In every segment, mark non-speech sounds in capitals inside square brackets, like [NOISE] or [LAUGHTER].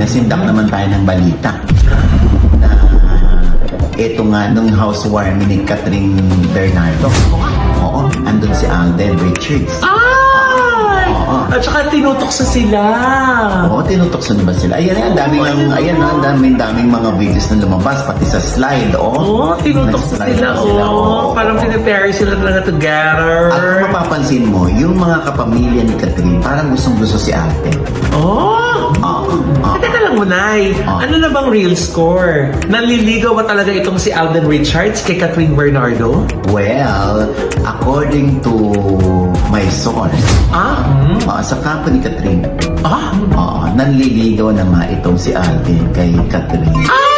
Nasindak naman tayo ng balita. Na ito nga, nung housewarming ni Catherine Bernardo. Oo, andun si Alden Richards. Ay! Oo. At saka tinutokso sila. Oo, tinutokso na ba sila? Ayan, ayan, daming, ang, ayan, na, daming, daming mga videos na lumabas, pati sa slide, oo. Oo, tinutokso Nag-slide sila. na Oo, parang pinipare sila talaga together. At kung mapapansin mo, yung mga kapamilya ni Catherine, parang gustong-gusto si Alden. Oh! Oo, oo. Teka lang, Munay. Ah. Ano na bang real score? Nanliligaw ba talaga itong si Alden Richards kay Catherine Bernardo? Well, according to my source, Ah? uh, sa kampo ni Catherine, Ah? Oo, nanliligaw na nga itong si Alvin kay Catherine. Ah!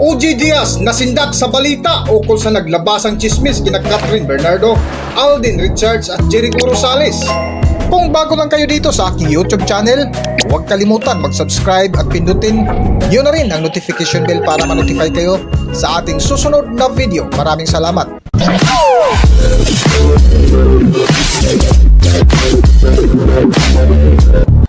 OG Diaz nasindak sa balita ukol sa naglabasang chismis kina Catherine Bernardo, Alden Richards at Jericho Rosales. Kung bago lang kayo dito sa aking YouTube channel, huwag kalimutan mag-subscribe at pindutin yun na rin ang notification bell para ma-notify kayo sa ating susunod na video. Maraming salamat! Isang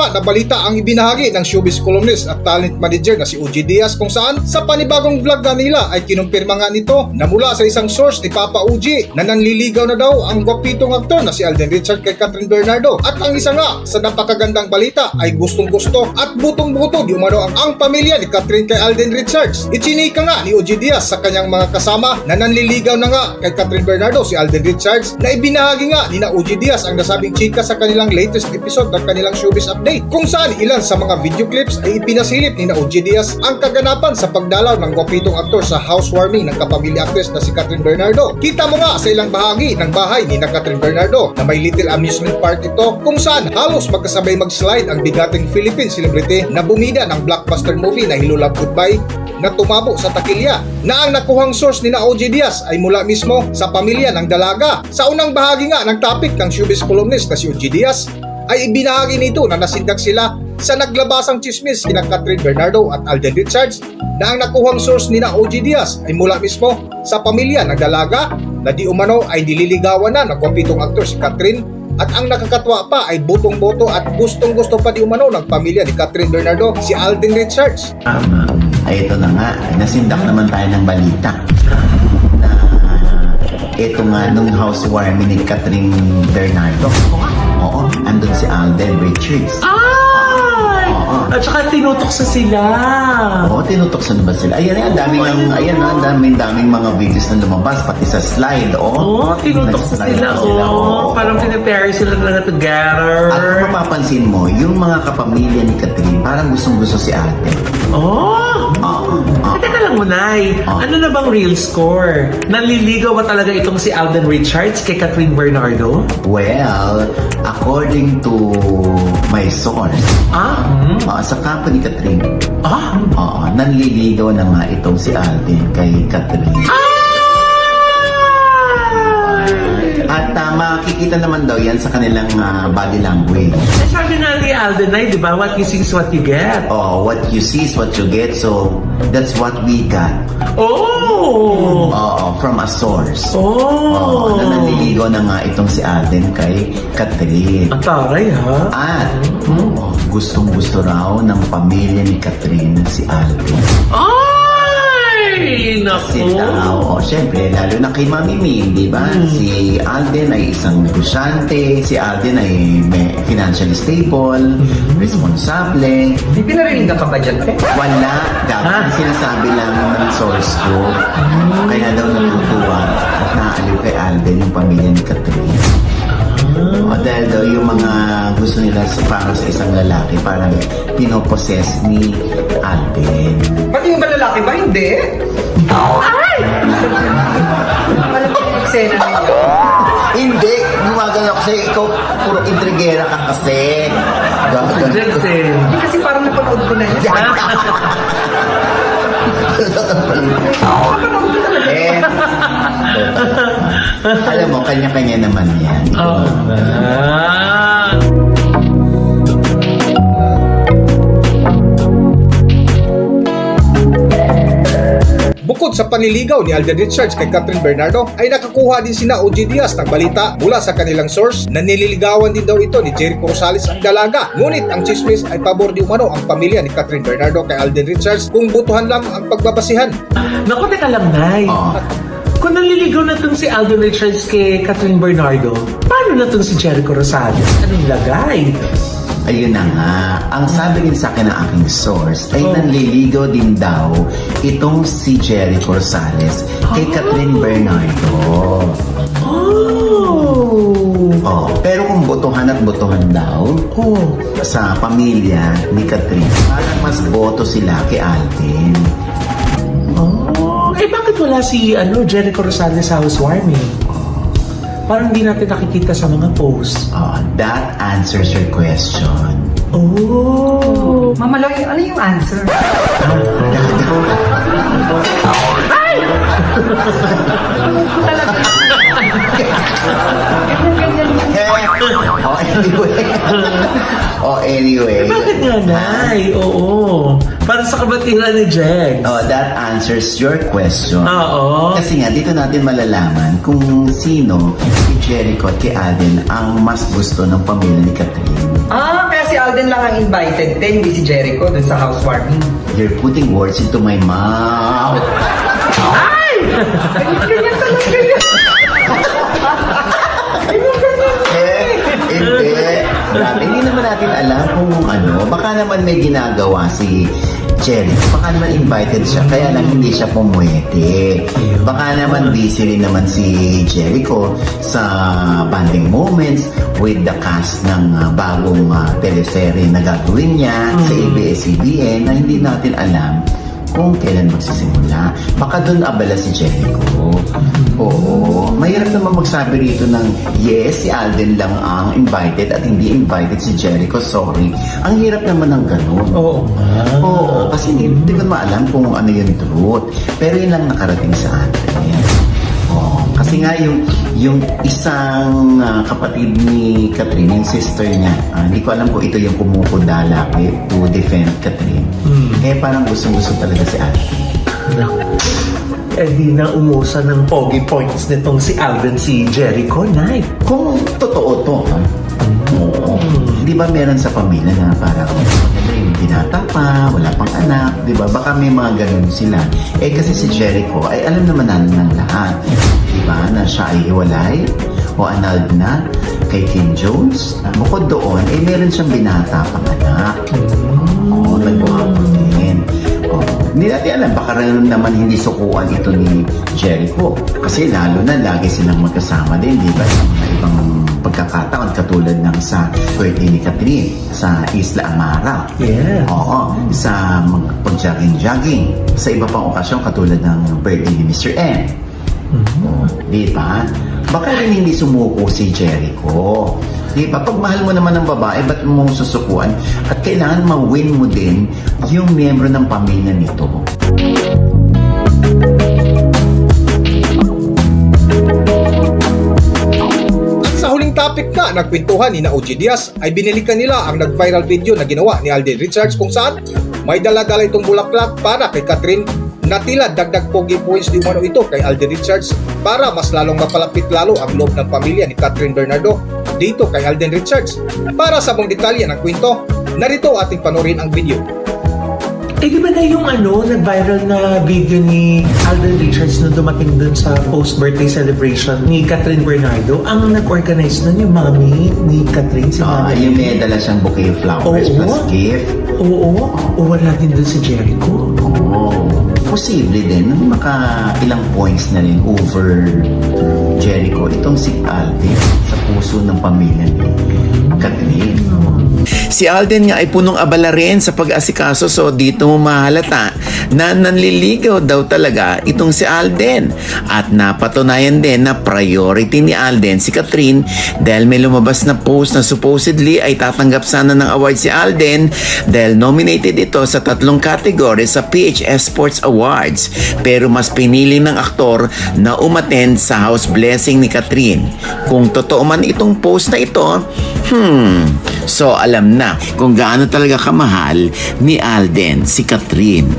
nakakatuwa na balita ang ibinahagi ng showbiz columnist at talent manager na si OG Diaz kung saan sa panibagong vlog na nila ay kinumpirma nga nito na mula sa isang source ni Papa OG na nanliligaw na daw ang gwapitong aktor na si Alden Richard kay Catherine Bernardo at ang isa nga sa napakagandang balita ay gustong gusto at butong buto di umano ang, ang pamilya ni Catherine kay Alden Richards. Ichinika nga ni OG Diaz sa kanyang mga kasama na nanliligaw na nga kay Catherine Bernardo si Alden Richards na ibinahagi nga ni na OG Diaz ang nasabing chika sa kanilang latest episode ng kanilang showbiz update kung saan ilan sa mga video clips ay ipinasilip ni na Diaz ang kaganapan sa pagdalaw ng gwapitong aktor sa housewarming ng kapamilya actress na si Catherine Bernardo. Kita mo nga sa ilang bahagi ng bahay ni na Catherine Bernardo na may little amusement park ito kung saan halos magkasabay mag-slide ang bigating Philippine celebrity na bumida ng blockbuster movie na Love Goodbye na tumabo sa takilya na ang nakuhang source ni na OG Diaz ay mula mismo sa pamilya ng dalaga. Sa unang bahagi nga ng topic ng showbiz columnist na si OG Diaz ay ibinahagi nito na nasindak sila sa naglabasang chismis kina Catherine Bernardo at Alden Richards na ang nakuhang source ni na OG Diaz ay mula mismo sa pamilya ng dalaga na di umano ay nililigawan na ng gwapitong aktor si Catherine at ang nakakatwa pa ay butong-boto at gustong-gusto pa di umano ng pamilya ni Catherine Bernardo si Alden Richards. Tama. Ay, ito na nga. Nasindak naman tayo ng balita. Na ito nga, nung housewarming ni Catherine Bernardo. Oo, andun si Alden Richards. Ay! Oo. At saka tinutokso sila. Oo, tinutokso na ba sila? Ayan, ayan, daming, ang, ayan, na, daming, daming mga videos na lumabas, pati sa slide, oo. Oo, tinutokso Nag-slide sila. na Oo, parang pinipare sila talaga together. At kung mapapansin mo, yung mga kapamilya ni Catherine, parang gustong-gusto si ate. Oh! Oo, oo. Teka lang, Munay. Ah. Ano na bang real score? Nanliligaw ba talaga itong si Alden Richards kay Catherine Bernardo? Well, according to my source, Ah? uh, sa ni Catherine, Ah? Oo, nanliligaw na nga itong si Alvin kay Catherine. At uh, makikita naman daw yan sa kanilang ah, body language. Eh, sabi nga ni Alden ay, di ba, what you see is what you get. Oh, what you see is what you get, so that's what we got. Oh! Oo, from a source. Oh! Oo, na nanliligaw na nga itong si Alden kay Catherine. Ang taray, ha? At oo, gustong-gusto raw ng pamilya ni Catherine si Alvin. Ay! Naku! daw, o syempre, lalo na kay Mami Ming, di ba? Si Alden ay isang negosyante, si Alden ay may financially stable, responsable. May pinarinig ka ba dyan, te? Wala, dapat Ah. sinasabi lang ng source ko. Kaya daw natutuwa at naaliw kay Alden yung pamilya ni Catherine. O dahil daw yung mga gusto nila sa, para sa isang lalaki, parang pinoposes ni Alden. Pati yung ba lalaki ba? Hindi. Kasi. Gagalaw. Jensen. Hindi kasi parang napanood ko na yun. eh, alam mo, kanya-kanya naman yan. Oh. Ah. Bukod sa paniligaw ni Alden Richards kay Catherine Bernardo, ay nakakuha din sina OG Diaz ng balita mula sa kanilang source na nililigawan din daw ito ni Jericho Rosales ang dalaga. Ngunit ang chismis ay pabor di umano ang pamilya ni Catherine Bernardo kay Alden Richards kung butuhan lang ang pagbabasihan. Naku, teka lang, Nay. Oh. Kung naliligaw na itong si Aldo Richards kay Catherine Bernardo, paano na itong si Jericho Rosales? Anong lagay? Ayun na nga, ang sabi rin sa akin ng aking source ay Oh. nanliligaw din daw itong si Jericho Rosales kay Catherine Bernardo. Oh. Oh, pero kung botohan at botohan daw Oh. sa pamilya ni Catherine, parang mas boto sila kay Alden. Oh. Eh, bakit wala si ano, Jericho Rosales sa housewarming? Parang hindi natin nakikita sa mga posts. Oh, that answers your question. Oh. Mama Loy, ano yung answer? oh, anyway. [LAUGHS] oh, anyway. Eh, bakit nga, Nay? Oo. Para sa kabatiran ni Jegs. Oh, that answers your question. Oo. Kasi nga, dito natin malalaman kung sino si Jericho at kay Alden ang mas gusto ng pamilya ni Catherine. Ah, kaya si Alden lang ang invited din, hindi si Jericho dun sa housewarming. You're putting words into my mouth. Ganyan talaga yun. Eh, hindi. Grabe, hindi naman natin alam kung ano. Baka naman may ginagawa si Jericho. Baka naman invited siya, kaya lang hindi siya pumwede. Baka naman busy rin naman si Jericho sa bonding moments with the cast ng uh, bagong uh, teleserye na gagawin niya sa ABS-CBN na hindi natin alam kung kailan magsisimula. Baka doon abala si Jericho. Oo. Mahirap naman magsabi rito ng yes, si Alden lang ang invited at hindi invited si Jericho. Sorry. Ang hirap naman ng ganun. Oo nga. Oo, kasi hindi, hindi ko maalam kung ano yung truth. Pero yun lang nakarating sa atin. Oo, kasi nga yung, yung isang ah, kapatid ni Catherine, yung sister niya, ah, hindi ko alam kung ito yung kumukudala eh, to defend Catherine. Hmm. Eh, parang gustong-gusto talaga si Ate. Eh di na umusa ng pogi points nitong si Alden si Jericho, Nay. Kung totoo to, ha? Oo. Di ba meron sa pamilya na parang binata pa, wala pang anak, di ba? Baka may mga ganun sila. Eh kasi si Jericho, ay alam naman natin ng lahat. Di ba? Na siya ay hiwalay o annulled na kay Kim Jones. Bukod doon, eh meron siyang binata pang anak. Oo, nagwapo din. Oo. Hindi natin alam, baka rin naman hindi sukuan ito ni Jericho. Kasi lalo na lagi silang magkasama din, di ba? Sa mga ibang pagkakataon katulad ng sa birthday ni Catherine sa Isla Amara. Yes. Oo, sa pag-jogging-jogging. Sa iba pang okasyon katulad ng birthday ni Mr. M. Oo, Di ba? Baka rin hindi sumuko si Jericho. Di ba? Pag mahal mo naman ng babae, ba't mo susukuan? At kailangan ma-win mo din yung miyembro ng pamilya nito. Topic nga ng kwentuhan ni na Diaz ay binilikan nila ang nag-viral video na ginawa ni Alden Richards kung saan may dala-dala itong bulaklak para kay Catherine na tila dagdag pogi points di umano ito kay Alden Richards para mas lalong mapalapit lalo ang loob ng pamilya ni Catherine Bernardo dito kay Alden Richards. Para sa buong detalye ng kwento, narito ating panorin ang video. Eh di ba na yung ano, nag-viral na video ni Alden Richards na dumating dun sa post-birthday celebration ni Catherine Bernardo? Ang nag-organize nun yung mami ni Catherine, si Ah, mami. yung may dala siyang bouquet of flowers Oo. plus gift. Oo, o wala din dun si Jericho. Oo. Posible din na maka ilang points na rin over Jericho itong si Alden sa puso ng pamilya ni Catherine. Si Alden nga ay punong abala rin sa pag-asikaso so dito mo mahalata na nanliligaw daw talaga itong si Alden. At napatunayan din na priority ni Alden si Catherine dahil may lumabas na post na supposedly ay tatanggap sana ng award si Alden dahil nominated ito sa tatlong category sa PHS Sports Awards pero mas pinili ng aktor na umattend sa house blessing ni Catherine. Kung totoo man itong post na ito, hmm, so alam na kung gaano talaga kamahal ni Alden si Catherine. [LAUGHS]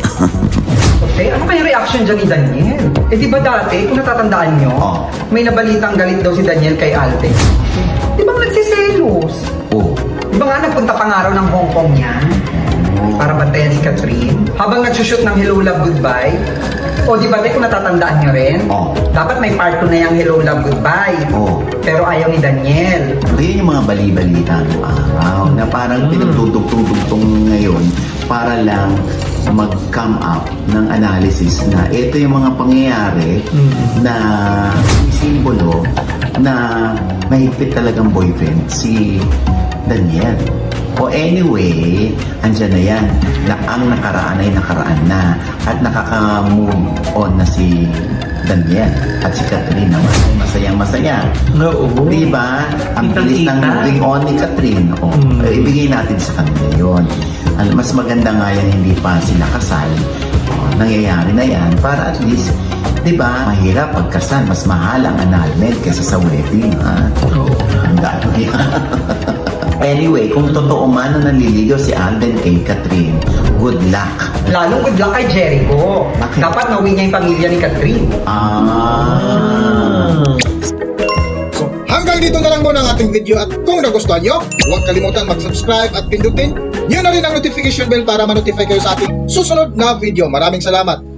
Eh, ano kaya reaction dyan ni Daniel? Eh, di ba dati, kung natatandaan nyo, Oh. may nabalitang galit daw si Daniel kay Alden. Di ba nagsiselos? oh, Di ba nga nagpunta pang araw ng Hong Kong yan? Para bantayan si Catherine? Habang nagsushoot ng Hello Love Goodbye? O di ba tayo kung natatandaan nyo rin? Oh. Dapat may part 2 na yung Hello Love Goodbye. Oh. Pero ayaw ni Daniel. Ayun yung mga bali-balita ng araw na parang pinagtutugtong-tugtong ngayon para lang mag-come up ng analysis na ito yung mga pangyayari na simbolo na mahigpit talagang boyfriend si Daniel. O anyway, andyan na yan. Na ang nakaraan ay nakaraan na. At nakaka-move on na si Daniel. At si Catherine naman. ay Masayang masaya. Oo. Di ba? Ang bilis ng moving on ni Catherine. O, Mm. ibigay natin sa kanila yun. Mas maganda nga yan hindi pa sila kasal. O, nangyayari na yan para at least, di ba, mahirap pagkasal. Mas mahal ang annulment kaysa sa wedding. Ha? Oo. Ang yan. [LAUGHS] anyway, kung totoo man na naliligaw si Alden kay Catherine, good luck. Lalo good luck kay Jericho. Bakit? Dapat nauwi niya yung pamilya ni Catherine. Ah. So, hanggang dito na lang muna ang ating video at kung nagustuhan nyo, huwag kalimutan mag-subscribe at pindutin nyo na rin ang notification bell para ma-notify kayo sa ating susunod na video. Maraming salamat!